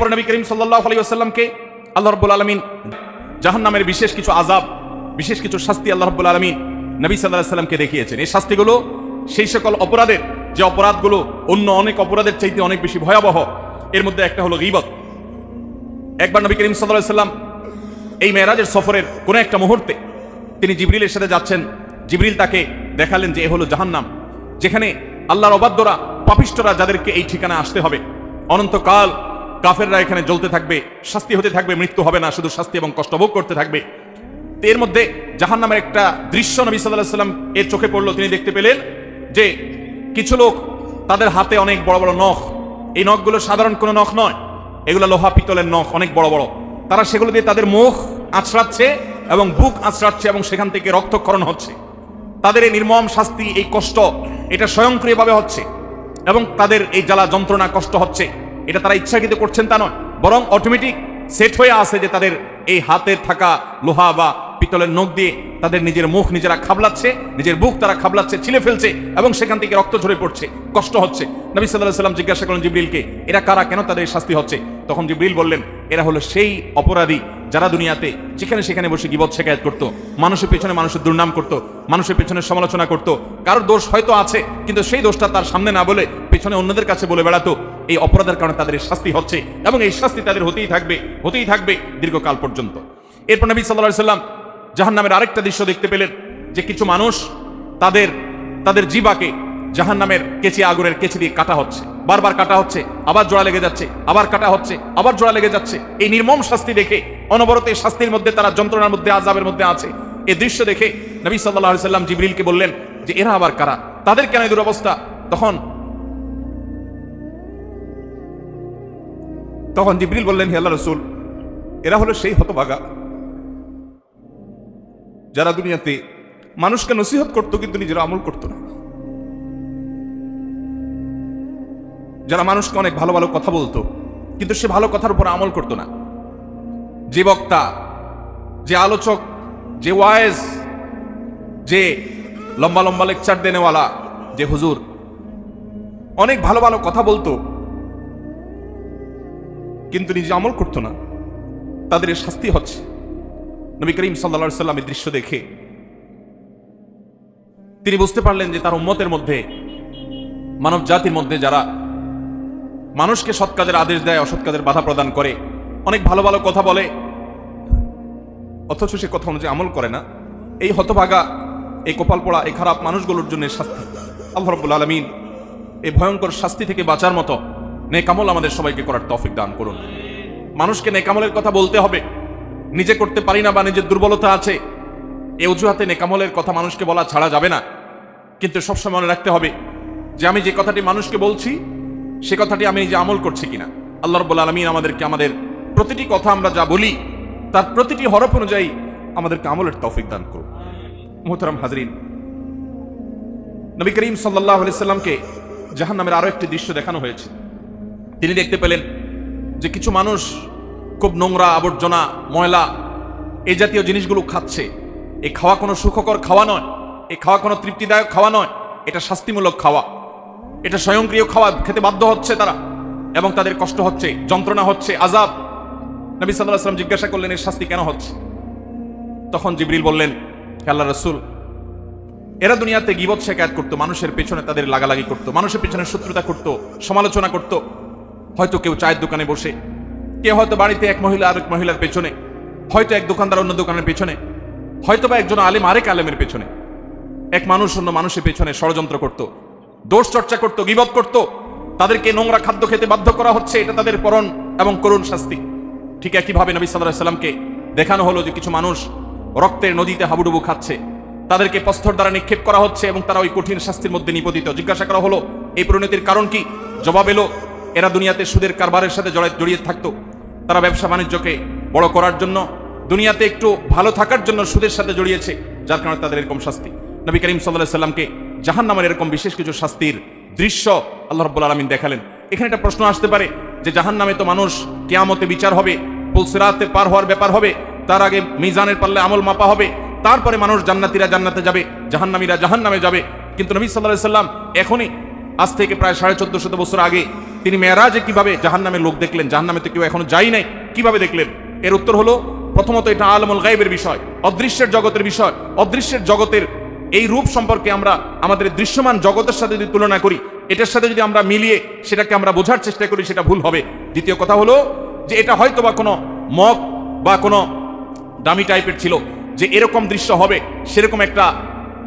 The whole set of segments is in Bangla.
এরপর নবী করিম সাল্লাহ আলী আসাল্লামকে আল্লাহ রব্বুল আলমিন জাহান নামের বিশেষ কিছু আজাব বিশেষ কিছু শাস্তি আল্লাহ রব্বুল আলমিন নবী সাল্লাহ সাল্লামকে দেখিয়েছেন। এই শাস্তিগুলো সেই সকল অপরাধের, যে অপরাধগুলো অন্য অনেক অপরাধের চাইতে অনেক বেশি ভয়াবহ, এর মধ্যে একটা হলো গিবত। একবার নবী করিম সাল্লাহ সাল্লাম এই মেয়েরাজের সফরের কোনো একটা মুহূর্তে তিনি জিবরিলের সাথে যাচ্ছেন। জিবরিল তাকে দেখালেন যে এ হলো জাহান্নাম, যেখানে আল্লাহর অবাধ্যরা পাপিষ্টরা যাদেরকে এই ঠিকানা আসতে হবে। অনন্তকাল কাফেররা এখানে জ্বলতে থাকবে, শাস্তি হতে থাকবে, মৃত্যু হবে না, শুধু শাস্তি এবং কষ্ট ভোগ করতে থাকবে। এর মধ্যে জাহান্নামের একটা দৃশ্য নবী সাল্লাহ সাল্লাম এর চোখে পড়ল, তিনি দেখতে পেলেন যে কিছু লোক তাদের হাতে অনেক বড় বড় নখ। এই নখগুলো সাধারণ কোনো নখ নয়, এগুলো লোহা পিতলের নখ, অনেক বড় বড়। তারা সেগুলো দিয়ে তাদের মুখ আঁচড়াচ্ছে এবং বুক আঁচড়াচ্ছে এবং সেখান থেকে রক্তক্ষরণ হচ্ছে। তাদের এই নির্মম শাস্তি, এই কষ্ট, এটা স্বয়ংক্রিয়ভাবে হচ্ছে এবং তাদের এই জ্বালা যন্ত্রণা, কষ্ট হচ্ছে। এটা তারা ইচ্ছাকৃত করছেন তা নয়। বরং অটোমেটিক সেট হয়ে আছে যে তাদের এই হাতে থাকা লোহা বা পিতলের নখ দিয়ে তাদের নিজের মুখ নিজেরা খাবলাচ্ছে, নিজের বুক তারা খাবলাচ্ছে, ছিলে ফেলছে এবং সেখান থেকে রক্ত ঝরে পড়ছে, কষ্ট হচ্ছে। নবী সাল্লাহ সাল্লাম জিজ্ঞাসা করলেন জিবরিলকে, এরা কারা? কেন তাদের শাস্তি হচ্ছে? তখন জিবরিল বললেন, এরা হলো সেই অপরাধী যারা দুনিয়াতে যেখানে সেখানে বসে গিবত শেখায়ত করতো, মানুষের পেছনে মানুষের দুর্নাম করতো, মানুষের পেছনে সমালোচনা করতো। কারোর দোষ হয়তো আছে, কিন্তু সেই দোষটা তার সামনে না বলে পেছনে অন্যদের কাছে বলে বেড়াতো। এই অপরাধের কারণে তাদের শাস্তি হচ্ছে এবং এই শাস্তি তাদের হতেই থাকবে হতেই থাকবে দীর্ঘকাল পর্যন্ত। এরপর নবী সাল্লাহ সাল্লাম জাহান নামের আরেকটা দৃশ্য দেখতে পেলেন, যে কিছু মানুষ তাদের তাদের জিবাকে জাহান নামের কেচি আগুনের কেচি দিয়ে কাটা হচ্ছে। বারবার কাটা হচ্ছে, আবার জোড়া লেগে যাচ্ছে, আবার কাটা হচ্ছে, আবার জোড়া লেগে যাচ্ছে। এই নির্মম শাস্তি দেখে, অনবরত এই শাস্তির মধ্যে তারা যন্ত্রণার মধ্যে আজাবের মধ্যে আছে। এই দৃশ্য দেখে নবী সাল্লাহ সাল্লাম জিবরিলকে বললেন যে, এরা আবার কারা? তাদের কেন এই দুরবস্থা? তখন তখন জিবরিল বললেন, হে আল্লাহ রসুল, এরা হলো সেই হতভাগা যারা দুনিয়াতে মানুষকে নসিহত করতো কিন্তু নিজেরা আমল করতো না। যারা মানুষকে অনেক ভালো ভালো কথা বলতো, কিন্তু সে ভালো কথার উপর আমল করতো না। যে বক্তা, যে আলোচক, যে ওয়াইজ, যে লম্বা লম্বা লেকচার দেনেওয়ালা, যে হুজুর, অনেক ভালো ভালো কথা বলতো কিন্তু নিজে আমল করতো না। তাদের শাস্তি হচ্ছে। নবী করিম সাল্লা সাল্লামের দৃশ্য দেখে তিনি বুঝতে পারলেন যে তার উম্মতের মধ্যে, মানব জাতির মধ্যে যারা মানুষকে সৎ কাজের আদেশ দেয়, অসৎ কাজের বাধা প্রদান করে, অনেক ভালো ভালো কথা বলে, অথচ সে কথা অনুযায়ী আমল করে না, এই হতভাগা, এই কপাল পড়া এই খারাপ মানুষগুলোর জন্য শাস্তি। আল্লাহ রব্বুল আলমিন এই ভয়ঙ্কর শাস্তি থেকে বাঁচার মতো নেকামল আমাদের সবাইকে করার তফিক দান করুন। মানুষকে নেকামলের কথা বলতে হবে। নিজে করতে পারি না বা নিজের দুর্বলতা আছে এই অজুহাতে নেকামলের কথা মানুষকে বলা ছাড়া যাবে না। কিন্তু সবসময় মনে রাখতে হবে যে আমি যে কথাটি মানুষকে বলছি, সে কথাটি আমি যে আমল করছি কিনা। আল্লাহ রব্বুল আলমিন আমাদেরকে আমাদের প্রতিটি কথা আমরা যা বলি, তার প্রতিটি হরফ অনুযায়ী আমাদেরকে আমলের তৌফিক দান করুন। মোহতারাম হাজরিন, নবী করিম সাল্লাহ সাল্লামকে জাহান নামের আরও একটি দৃশ্য দেখানো হয়েছে। তিনি দেখতে পেলেন যে কিছু মানুষ খুব নোংরা আবর্জনা, ময়লা, এই জাতীয় জিনিসগুলো খাচ্ছে। এই খাওয়া কোনো সুখকর খাওয়া নয়। এই খাওয়া কোনো তৃপ্তিদায়ক খাওয়া নয়। এটা শাস্তিমূলক খাওয়া। এটা স্বয়ংক্রিয় খাওয়া খেতে বাধ্য হচ্ছে তারা এবং তাদের কষ্ট হচ্ছে, যন্ত্রণা হচ্ছে আজাব নবী সাল্লাম জিজ্ঞাসা করলেন, এর শাস্তি কেন হচ্ছে? তখন জিবরিল বললেন, "হে আল্লাহ রসুল, এরা দুনিয়াতে গিবত শেখায়ত করতো, মানুষের পেছনে তাদের লাগালাগি করতো, মানুষের পেছনে শত্রুতা করতো, সমালোচনা করতো। হয়তো কেউ চায়ের দোকানে বসে, কেউ হয়তো বাড়িতে এক মহিলা আরেক মহিলার পেছনে, হয়তো এক দোকানদার অন্য দোকানের পেছনে, হয়তো বা একজন আলেম আরেক আলেমের পেছনে। এক মানুষ অন্য মানুষের পেছনে ষড়যন্ত্র করত, দোষ চর্চা করত, গিবত করত। তাদেরকে নোংরা খাদ্য খেতে বাধ্য করা হচ্ছে, এটা তাদের পরণ এবং করুণ শাস্তি। ঠিক একইভাবে নবী সাল্লাহ সাল্লামকে দেখানো হলো যে কিছু মানুষ রক্তের নদীতে হাবুডুবু খাচ্ছে। তাদেরকে পস্থর দ্বারা নিক্ষেপ করা হচ্ছে এবং তারা ওই কঠিন শাস্তির মধ্যে নিপতিত। জিজ্ঞাসা করা হলো, এই পরিণতির কারণ কি? জবাব এলো এরা দুনিয়াতে সুদের কারবারের সাথে জড়ায় থাকতো। তারা ব্যবসা বাণিজ্যকে বড় করার জন্য, দুনিয়াতে একটু ভালো থাকার জন্য সুদের সাথে জড়িয়েছে, যার কারণে তাদের এরকম শাস্তি। নবী করিম সাল্লাহ সাল্লামকে জাহান নামের এরকম বিশেষ কিছু শাস্তির দৃশ্য আল্লাহ রব্বুল আলমিন দেখালেন। এখানে একটা প্রশ্ন আসতে পারে যে জাহান নামে তো মানুষ কেয়ামতে বিচার হবে পুলসিরাতে পার হওয়ার ব্যাপার হবে, তার আগে মিজানের পাল্লে আমল মাপা হবে, তারপরে মানুষ জান্নাতিরা জান্নাতে যাবে, জাহান্নামীরা জাহান্নামে যাবে। কিন্তু নবী সাল্লাহ সাল্লাম এখনই, আজ থেকে প্রায় সাড়ে চোদ্দ শত বছর আগে তিনি মেয়ারাজে কীভাবে জাহান্নামের লোক দেখলেন? জাহান্নামে তো কেউ এখনও যাই নাই। কীভাবে দেখলেন? এর উত্তর হলো, প্রথমত এটা আলমুল গাইবের বিষয়, অদৃশ্যের জগতের বিষয়। অদৃশ্যের জগতের এই রূপ সম্পর্কে আমরা আমাদের দৃশ্যমান জগতের সাথে যদি তুলনা করি, এটার সাথে যদি আমরা মিলিয়ে সেটাকে আমরা বোঝার চেষ্টা করি, সেটা ভুল হবে। দ্বিতীয় কথা হলো যে এটা হয়তো বা কোনো মগ বা কোনো দামি টাইপের ছিল, যে এরকম দৃশ্য হবে, সেরকম একটা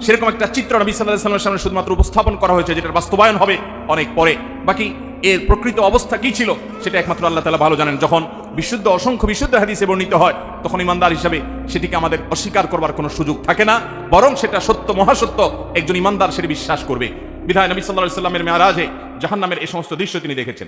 সেরকম একটা চিত্র নবী সাল্লাহ সাল্লামের সামনে শুধুমাত্র উপস্থাপন করা হয়েছে, যেটার বাস্তবায়ন হবে অনেক পরে। বাকি এর প্রকৃত অবস্থা কি ছিল? সেটা একমাত্র আল্লাহ তালা ভালো জানেন। যখন বিশুদ্ধ, অসংখ্য বিশুদ্ধ হাদিসে বর্ণিত হয়, তখন ইমানদার হিসাবে সেটিকে আমাদের অস্বীকার করবার কোনো সুযোগ থাকে না, বরং সেটা সত্য, মহাসত্য একজন ইমানদার সেটি বিশ্বাস করবে। বিধায় নবী সাল্লাহ সাল্লামের মেয়ারাজে জাহান্নামের এই সমস্ত দৃশ্য তিনি দেখেছেন।